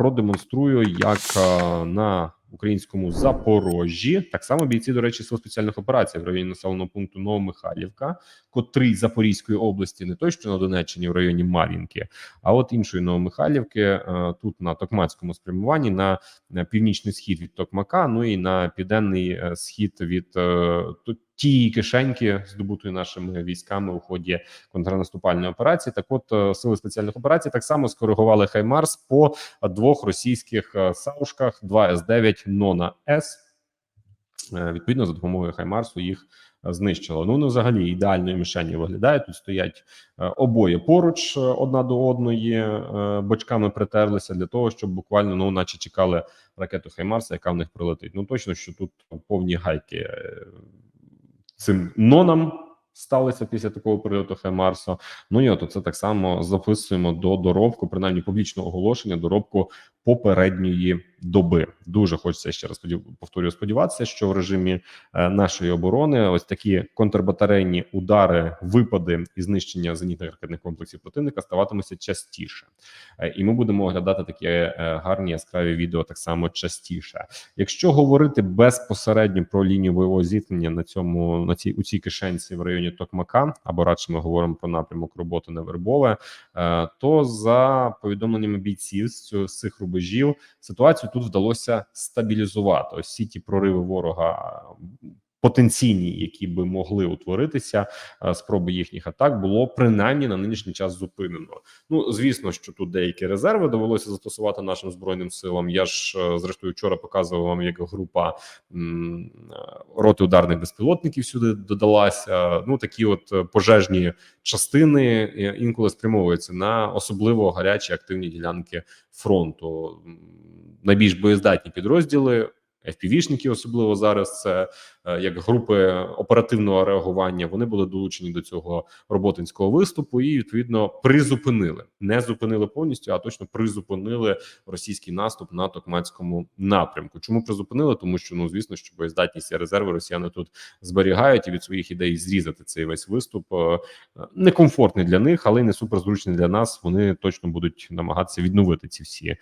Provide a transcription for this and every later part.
продемонструю, як е, на українському Запорожжі. Так само бійці, до речі, сил спеціальних операцій в районі населеного пункту Новомихайлівка, котрий Запорізької області, не той, що на Донеччині в районі Мар'їнки, а от іншої Новомихайлівки, е, тут на Токмацькому спрямуванні на північний схід від Токмака, ну і на південний е, схід від тієї кишеньки, здобутої нашими військами у ході контрнаступальної операції. Так, от е, сили спеціальних операцій так само скоригували Хаймарс по двох російських е, саушках: 2 С-9 Нона С. Е, Відповідно, за допомогою Хаймарсу їх знищило. Ну, вони взагалі ідеальною мішені виглядають. Тут стоять обоє поруч одна до одної, бочками притерлися для того, щоб буквально, ну, наче чекали ракету Хаймарса, яка в них прилетить. Ну точно, що тут повні гайки цим нонам. Сталося після такого прильоту Хаймарсу. Ну і от це так само записуємо до доробку, принаймні публічного оголошення, доробку попередньої доби. Дуже хочеться ще раз повторюю, сподіватися, що в режимі е, нашої оборони ось такі контрбатарейні удари, випади і знищення зенітних ракетних комплексів противника ставатимуться частіше, Е, і ми будемо оглядати такі е, гарні яскраві відео так само частіше. Якщо говорити безпосередньо про лінію бойового зіткнення на цьому на цій у цій кишенці в районі Токмака, або радше ми говоримо про напрямок роботи на Вербове, то за повідомленнями бійців з цих рубежів ситуацію тут вдалося стабілізувати. Ось всі ті прориви ворога. Потенційні, які би могли утворитися, е, спроби їхніх атак було принаймні на нинішній час зупинено. Ну звісно, що тут деякі резерви довелося застосувати нашим збройним силам. Я ж е, зрештою вчора показував вам, як група е, роти ударних безпілотників сюди додалася. Ну такі от пожежні частини інколи спрямовуються на особливо гарячі активні ділянки фронту. Найбільш боєздатні підрозділи. FPV-шники особливо зараз це як групи оперативного реагування. Вони були долучені до цього роботинського виступу і відповідно призупинили, не зупинили повністю, а точно призупинили російський наступ на токмацькому напрямку. Чому призупинили? Тому що ну звісно, що боєздатність і резерви росіяни тут зберігають і від своїх ідей зрізати цей весь виступ е, некомфортний для них, але й не суперзручний для нас. Вони точно будуть намагатися відновити ці всі е,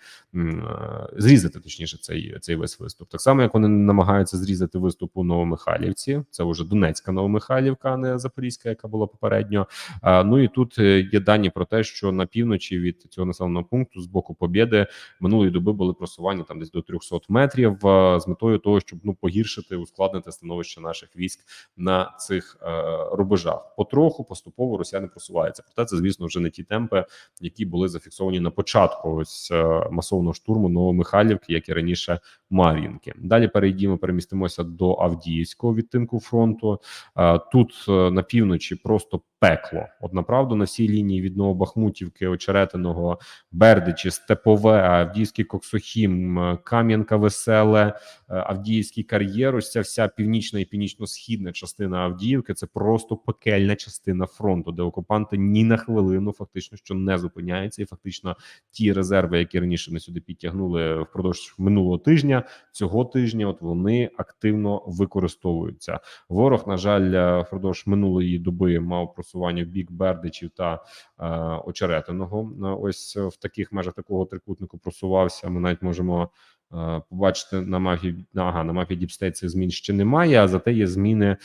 зрізати, точніше, цей цей весь виступ. Так само, як вони намагаються зрізати виступ у Новомихайлівці. Це вже Донецька Новомихайлівка, а не Запорізька, яка була попередньо. Ну і тут е, є дані про те, що на півночі від цього населеного пункту з боку Побєди минулої доби були просування там десь до 300 метрів з метою того, щоб ну погіршити ускладнити становище наших військ на цих е, рубежах. Потроху поступово росіяни просуваються. Проте це, звісно, вже не ті темпи, які були зафіксовані на початку ось е, масового штурму Новомихайлівки, як і раніше Мар'їнки. Далі перейдімо, перемістимося до Авдіївського відтинку фронту. Е, Тут е, на півночі просто пекло. От направду на всій лінії від Новобахмутівки, Очеретиного, Бердичі, Степове, Авдіївський Коксохім, е, Кам'янка Веселе, Авдіївський кар'єр. Ось ця вся північна і північно-східна частина Авдіївки. Це просто пекельна частина фронту, де окупанти ні на хвилину фактично що не зупиняються, і фактично ті резерви, які раніше ми сюди підтягнули впродовж минулого тижня, цього тижня, от вони активно використовуються. Ворог, на жаль, е, впродовж минулої доби мав просування в бік Бердичів та е, Очеретиного. Е, Ось в таких межах такого трикутнику просувався. Ми навіть можемо. е, Побачити на мапі ага, на мапі Діпстейт цих змін ще немає. А зате є зміни е,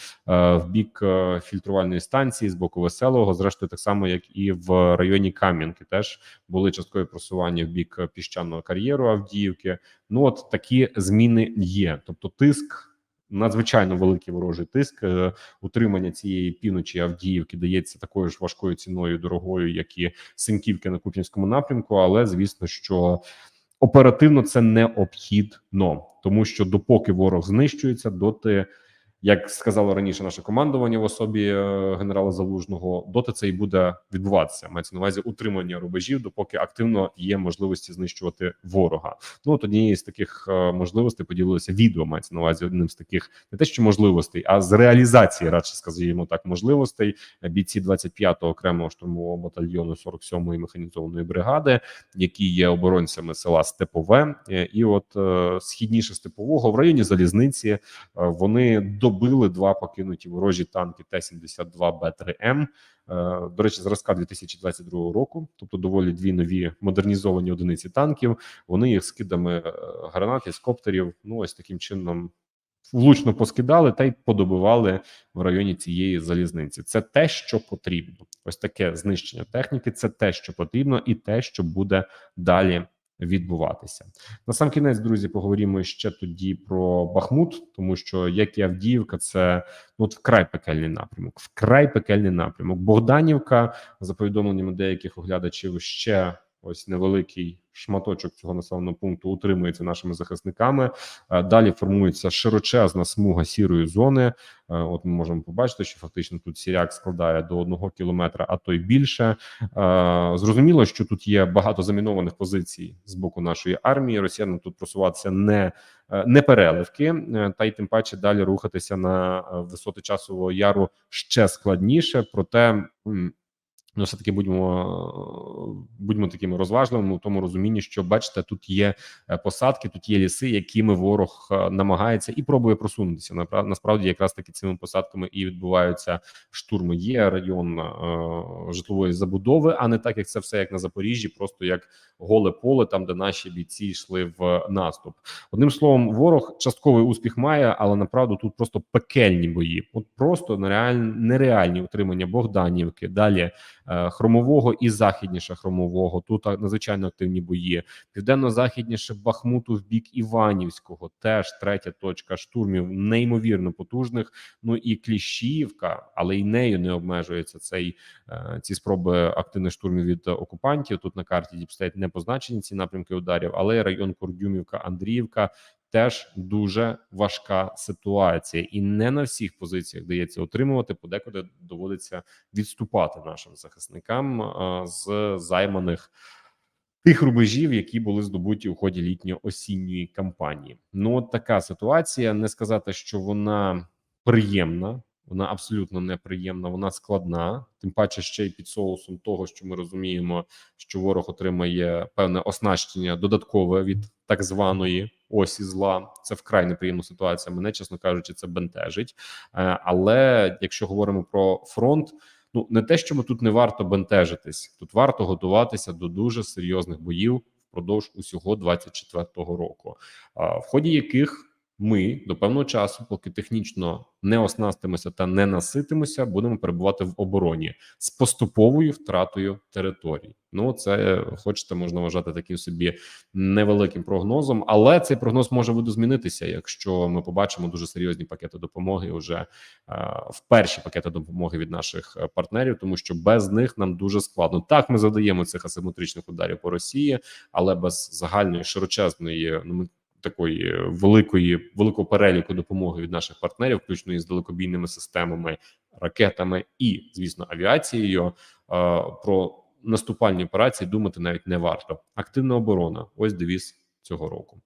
в бік е, фільтрувальної станції з боку веселого. Зрештою, так само як і в районі Кам'янки, теж були часткові просування в бік е, піщаного кар'єру Авдіївки. Ну от такі зміни є. Тобто, тиск надзвичайно великий ворожий тиск. Е, Утримання цієї півночі Авдіївки дається такою ж важкою ціною, дорогою, як і Синківки на Куп'янському напрямку. Але звісно, що оперативно це необхідно, тому що допоки ворог знищується, доти. Як сказало раніше наше командування в особі е, генерала Залужного, доти це і буде відбуватися. Мається на увазі утримання рубежів, допоки активно є можливості знищувати ворога. Ну от однією з таких е, можливостей поділилося відео. Мається на увазі одним з таких не те, що можливостей, а з реалізації, радше скажімо так, можливостей бійці 25-го окремого штурмового батальйону 47-ї механізованої бригади, які є оборонцями села Степове, Е, і от е, східніше степового в районі залізниці е, вони до добили два покинуті ворожі танки Т-72 Б3М. Е, До речі, зразка 2022 року, тобто доволі дві нові модернізовані одиниці танків. Вони їх скидами е, гранат із коптерів. Ну ось таким чином влучно поскидали та й подобивали в районі цієї залізниці. Це те, що потрібно. Ось таке знищення техніки. Це те, що потрібно, і те, що буде далі відбуватися. На сам кінець, друзі, поговоримо ще тоді про Бахмут, тому що як і Авдіївка, це ну, от вкрай пекельний напрямок, вкрай пекельний напрямок. Богданівка, за повідомленнями деяких оглядачів, ще ось невеликий шматочок цього населеного пункту утримується нашими захисниками. Е, Далі формується широчезна смуга сірої зони. Е, От ми можемо побачити, що фактично тут сіряк складає до одного кілометра, а то й більше. Е, Зрозуміло, що тут є багато замінованих позицій з боку нашої армії. Росіянам тут просуватися не, не переливки, та й тим паче далі рухатися на висоти часового яру ще складніше. Проте. Ну, все таки будьмо будьмо такими розважливими у тому розумінні, що бачите, тут є е, посадки, тут є ліси, якими ворог е, намагається і пробує просунутися. Насправді, якраз таки цими посадками і відбуваються штурми. Є район е, житлової забудови, а не так, як це все як на Запоріжжі, просто як голе поле, там де наші бійці йшли в наступ. Одним словом, ворог частковий успіх має, але направду тут просто пекельні бої. От просто нереальні, нереальні утримання Богданівки. Далі хромового і західніше хромового. Тут надзвичайно активні бої. Південно-західніше Бахмуту в бік Іванівського. Теж третя точка штурмів, неймовірно потужних. Ну і Кліщівка, але й нею не обмежується цей е, ці спроби активних штурмів від е, окупантів. Тут на карті Діпстейт не позначені ці напрямки ударів, але район Курдюмівка, Андріївка. Теж дуже важка ситуація, і не на всіх позиціях дається отримувати. Подекуди доводиться відступати нашим захисникам е, з займаних тих рубежів, які були здобуті у ході літньо-осінньої кампанії. Ну, от така ситуація. Не сказати, що вона приємна. Вона абсолютно неприємна, вона складна, тим паче ще й під соусом того, що ми розуміємо, що ворог отримає певне оснащення додаткове від так званої осі зла. Це вкрай неприємна ситуація. Мене, чесно кажучи, це бентежить. Е, Але якщо говоримо про фронт, ну не те, що ми тут не варто бентежитись, тут варто готуватися до дуже серйозних боїв впродовж усього 24-го року, в ході яких ми до певного часу, поки технічно не оснастимося та не наситимося, будемо перебувати в обороні з поступовою втратою територій. Ну це хочете, можна вважати таким собі невеликим прогнозом, але цей прогноз може видозмінитися, якщо ми побачимо дуже серйозні пакети допомоги вже е, в перші пакети допомоги від наших е, партнерів, тому що без них нам дуже складно. Так, ми задаємо цих асиметричних ударів по Росії, але без загальної широчезної ну, такої великої великого переліку допомоги від наших партнерів, включно із далекобійними системами, ракетами і, звісно, авіацією. е, Про наступальні операції думати навіть не варто. Активна оборона ось девіз цього року.